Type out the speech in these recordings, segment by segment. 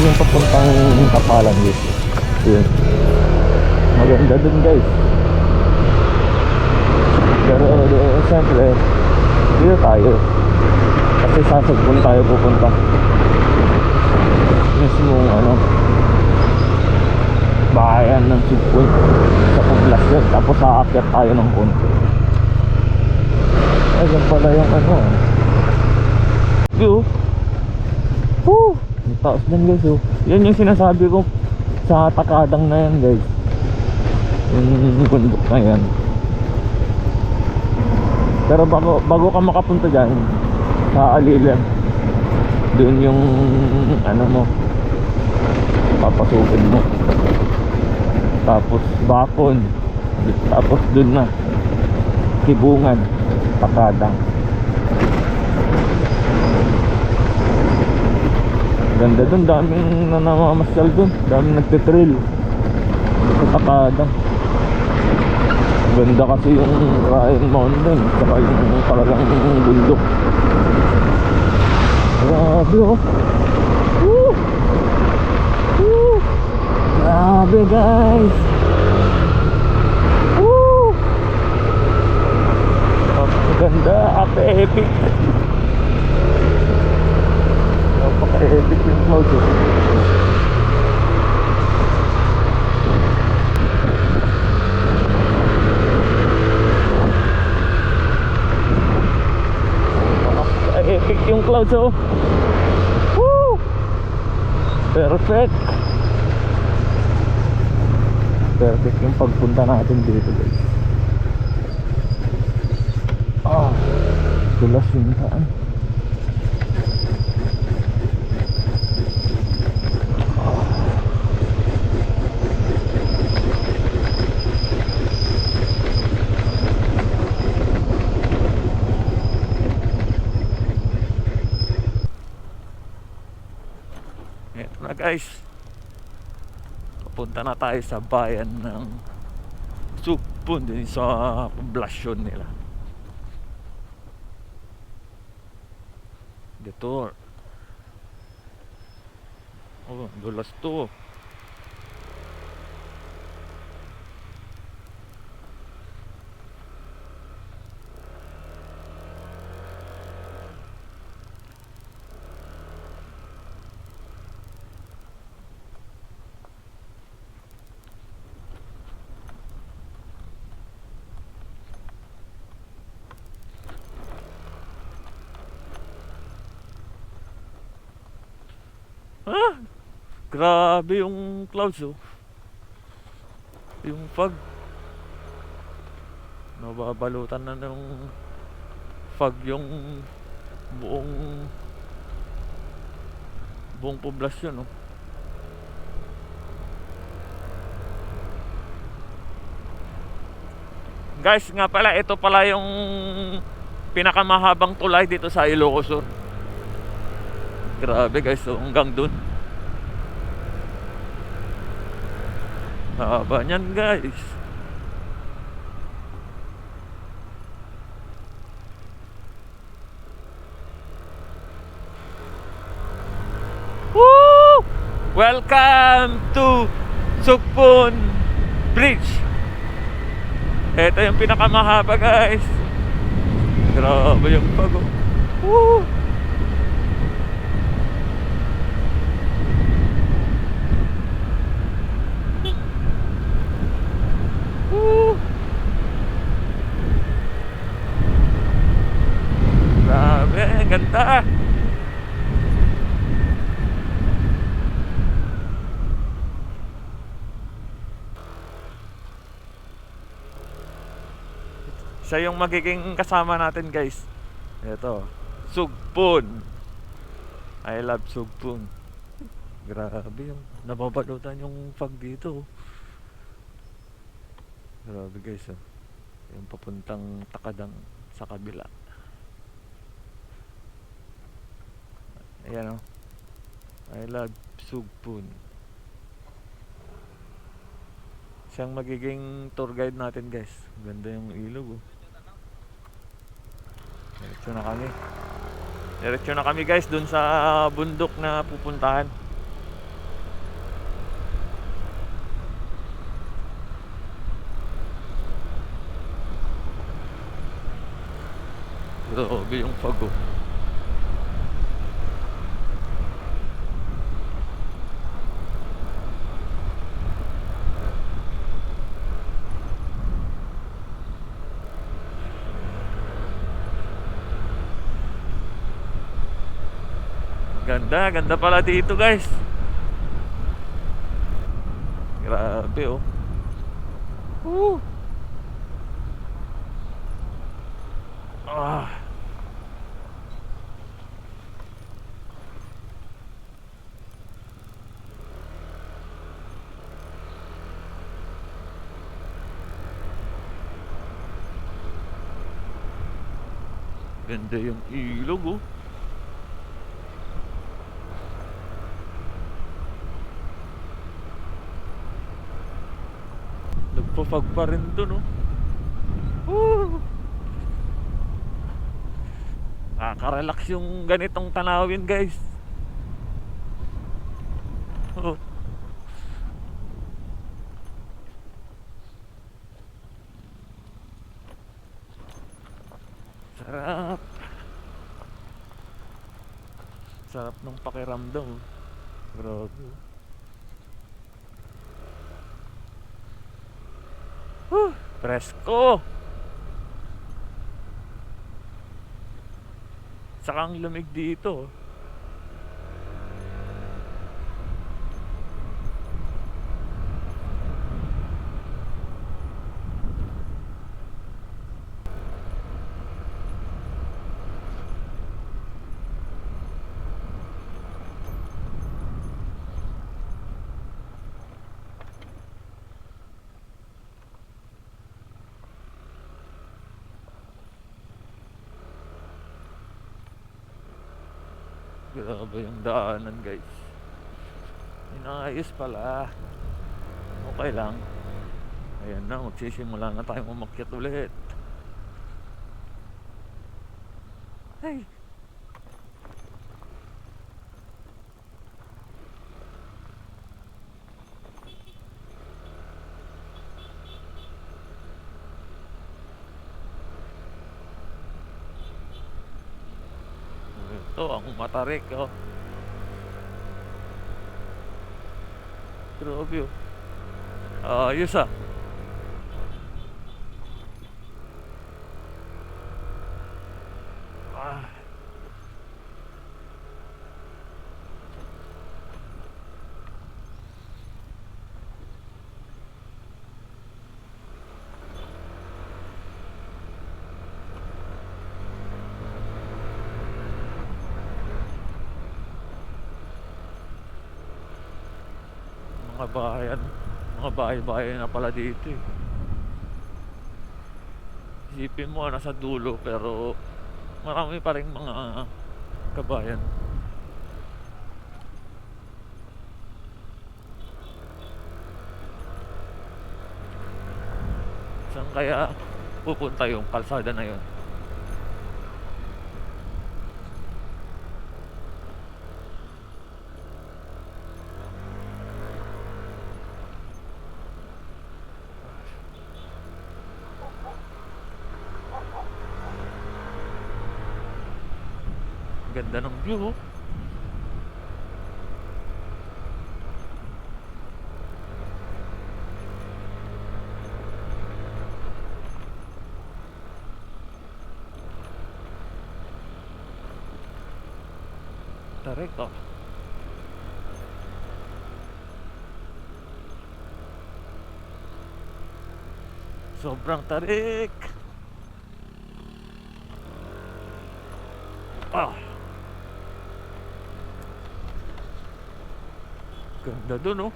Yung papuntang kapalan dito. Yun. Maganda dun guys. Pero uh, siyempre, dito tayo. Kasi sa Sugpon tayo pupunta. Mismong ano, bahayan ng Sugpon sa poblasyon. Tapos aakyat tayo ng konti. Ayun pala yung ano. View. Woo! Ang taas din guys oh. Yan yung sinasabi ko sa takadang na yan guys. Yung bundok na yan. Pero bago, bago ka makapunta dyan, sa Alilan, doon yung ano mo, papasukin mo. Tapos Bakon, tapos doon na, Kibungan, Takadang. Ganda dun, daming nanamamasyal dun, daming nagtitrail. Sa Takadang. Ganda kasi yung Ryan Mountain, saka yung talagang bundok. Grabe oh. Woo! Woo! Grabe guys. Woo! Napakaganda, apa-epic. Napaka-epic yung clouds oh. epic yung clouds oh. Woo! Perfect. Perfect yung pagpunta natin dito guys. Ah, tulas yung daan. Ito na guys. Papunta na tayo sa bayan ng Supon din sa poblasyon nila. Detour. Oh, dulas to. Ah! Grabe yung clouds oh. Yung fog. Nababalutan na ng fog yung buong buong poblasyon oh. Guys, nga pala, ito pala yung pinakamahabang tulay dito sa Ilocos Sur. Grabe guys, so hanggang dun. Haba niyan guys. Woo! Welcome to Sugpon Bridge. Ito yung pinakamahaba guys. Grabe yung. Woo! Woo! Grabe, ang ganda. Siya yung magiging kasama natin guys. Ito, Sugpon. I love Sugpon. Grabe yung nababalutan yung fog dito. Grabe guys oh. Yung papuntang takadang sa kabila. Ayan oh. I love Sugpun. Siyang magiging tour guide natin guys. Ganda yung ilog oh. Diretso na kami. Diretso na kami guys dun sa bundok na pupuntahan. Grabe yung pagod. Ganda, ganda pala dito guys. Grabe oh. Woo! Ah. Ganda yung ilog oh. Nagpapag pa rin dun oh. Woo! Nakaka-relax yung ganitong tanawin guys. Oh. Sarap. Sarap ng pakiramdam. Grabe. Presko. Saka ang lamig dito. Grabe yung daanan guys. Inayos pala. Okay lang. Ayan na, magsisimula na tayo umakyat ulit. Hey! Ito, ang matarik, oh. Grabe, oh. Ayos, ah. Ah. Mga bayan, mga bahay-bahay na pala dito, eh. Isipin mo, nasa dulo, pero marami pa rin mga kabayan. Saan kaya pupunta yung kalsada na yun? Ganda ng view, oh. Oh. Sobrang tarik. Ah. Ganda dun, oh.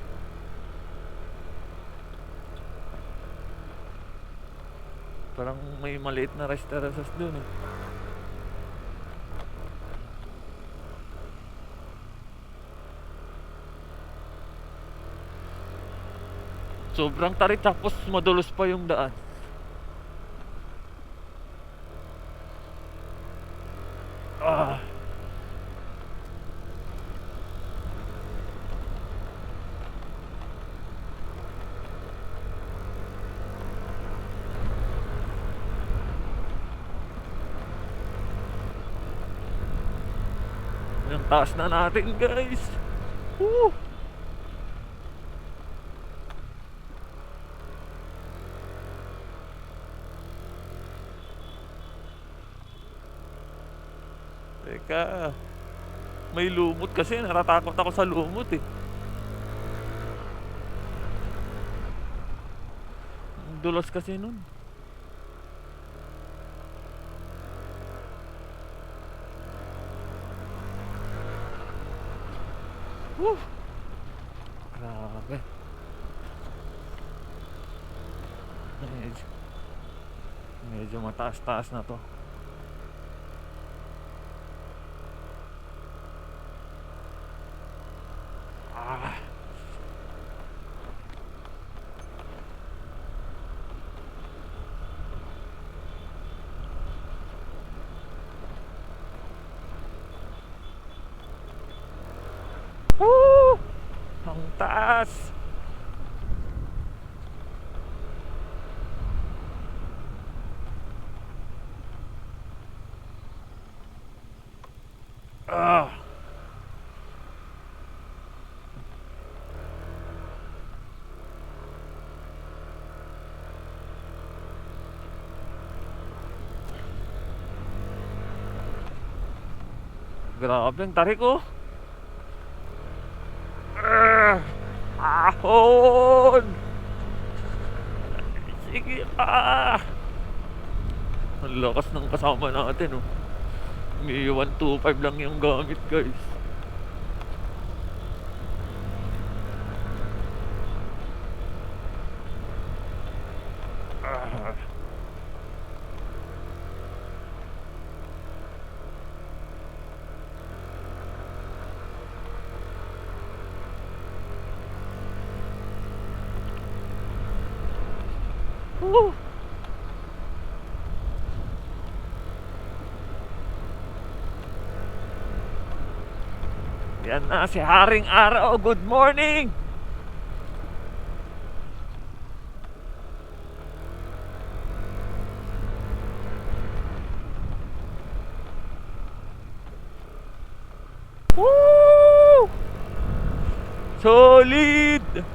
Parang may maliit na restaurant dun, eh. Sobrang tarik tapos madulos pa yung daan. Ah. Tinataas na natin guys. Woo! Teka. May lumot kasi. Natatakot ako sa lumot eh. Dulas kasi nun. Woo! Grabe. Medyo, medyo mataas-taas na to. Ah. Woo! Ang taas! Ah! Grabe ang tarik oh. Ah! Ahon! Sige pa! Ang lakas ng kasama natin oh. May 125 lang yung gamit guys. Ah. Woo! Yan na si Haring Araw. Good morning! Woo! Solid!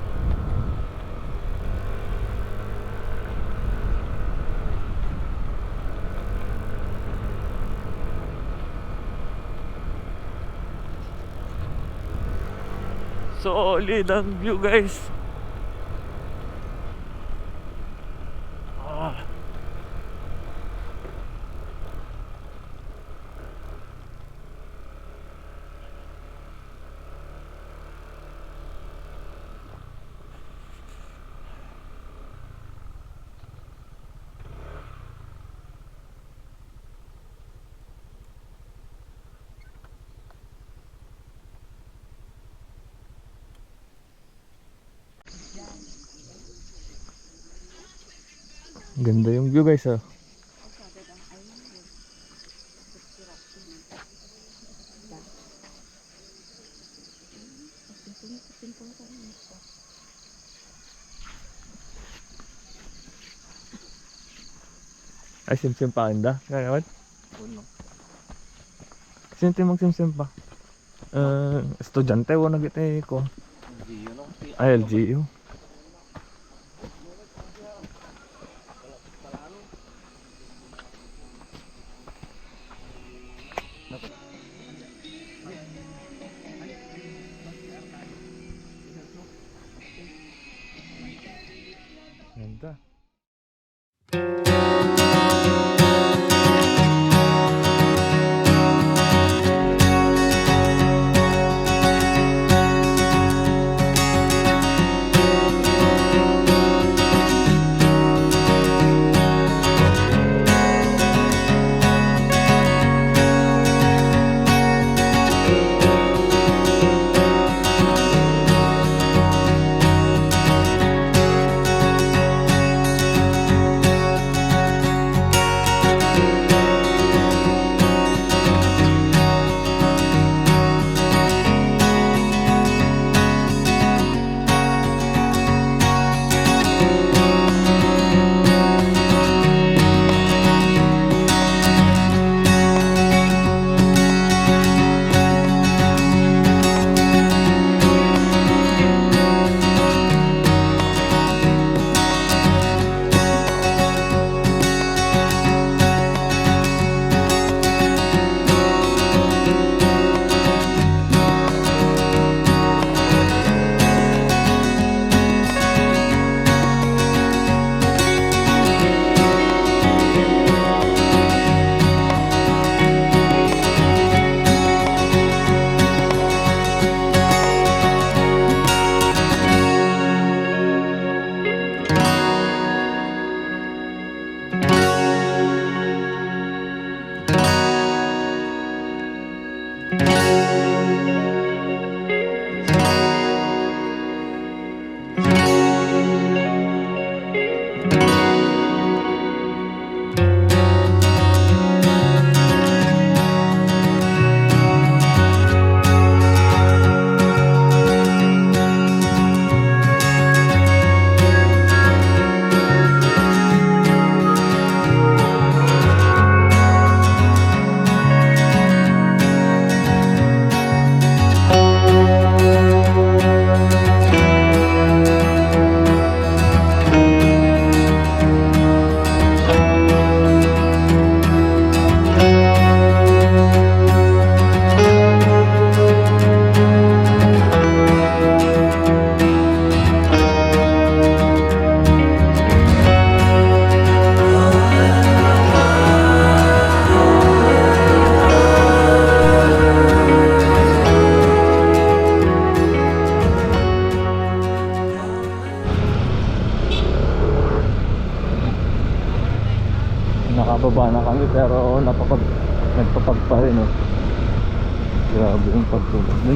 Solid ang view guys. Ah. Ganda yung view guys ah. Ay, sim-sim pa anda. Ngayon? Uno. Sinti mag-sim-sim pa. Uh, estudyante wo nagite ko. LGU Ay, LGU.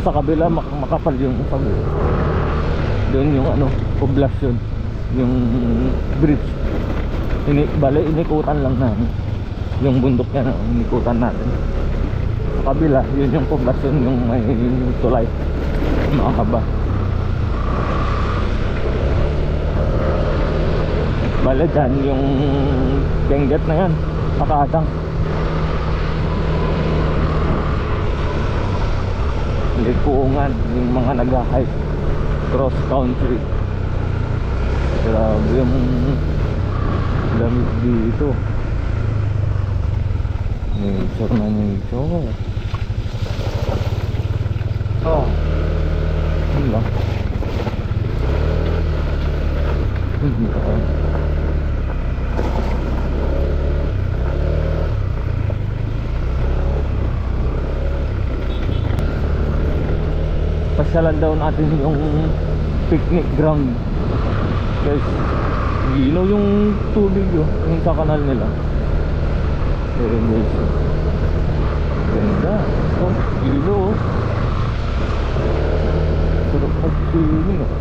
Sa kabila mak- makapal yung kabila. Doon yung ano, poblasyon. Yung bridge. Ini, bale, inikutan lang namin. Yung bundok yan, inikutan natin. Sa kabila, yun yung poblasyon, yung may tulay. Makakaba. Bale dyan, yung Benguet na yan. Pakatang. Likuungan, yung mga nag-hike cross country. Grabe yung lamig dito. Nature na nature. Oh. Wala. Hindi ka. Pasyalan daw natin yung picnic ground. Guys lino yung tubig yun yung sa kanal nila. Pero guys ganda. Oh lino oh. Sarap mag swimming oh.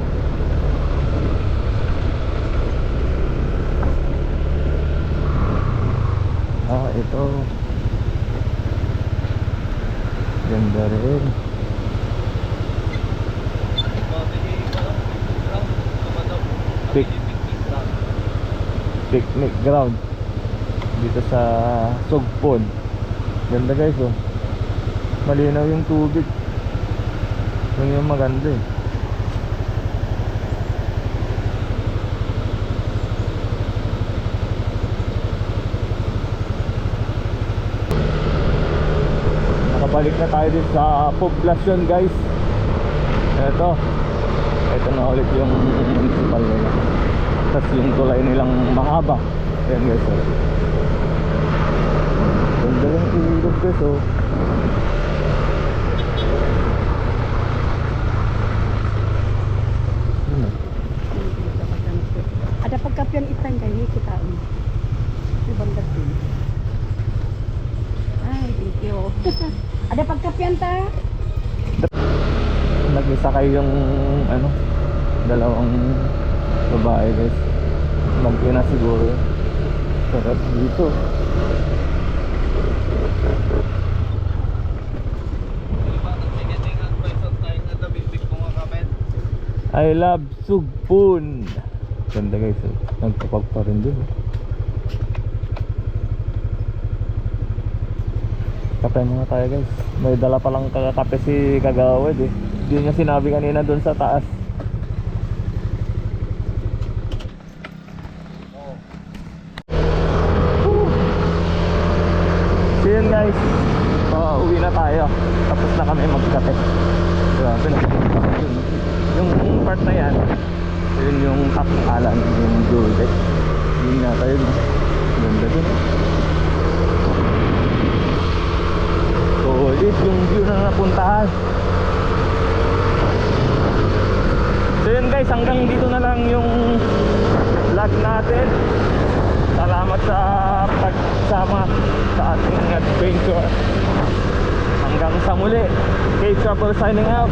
Ah ito. Ganda rin picnic ground. Dito sa Sugpon ganda guys oh. Malinaw yung tubig. Yun yung maganda eh. Nakabalik na tayo din sa poblasyon guys. Eto. Ito na ulit yung municipal nila tapos yung tulay nilang mahaba ayan guys oh. ganda yung ilog guys oh. Ada pagkapian itang kayo kita um. Di bangga din. Ay, thank you. Ada pagkapian ta? nag-isa kayo yung ano dalawang babae guys. Mag-ina siguro. Yun. sarap dito. I love Sugpun. Ganda guys. Nagpapag pa rin dun. Kape muna tayo guys. May dala palang kakape si Kagawad eh. Hindi niya sinabi kanina dun sa taas So yun guys, uh, uwi na tayo. Tapos na kami magkape. Grabe na. Yung, yung part na yan, yun yung kakakalan, yung blue deck. Yun nga tayo. Ganda dun. Solid yung view na napuntahan. So yun guys, hanggang dito na lang yung vlog natin. Salamat sa pagsama sa ating adventure. Hanggang sa muli. K-Trouble signing out.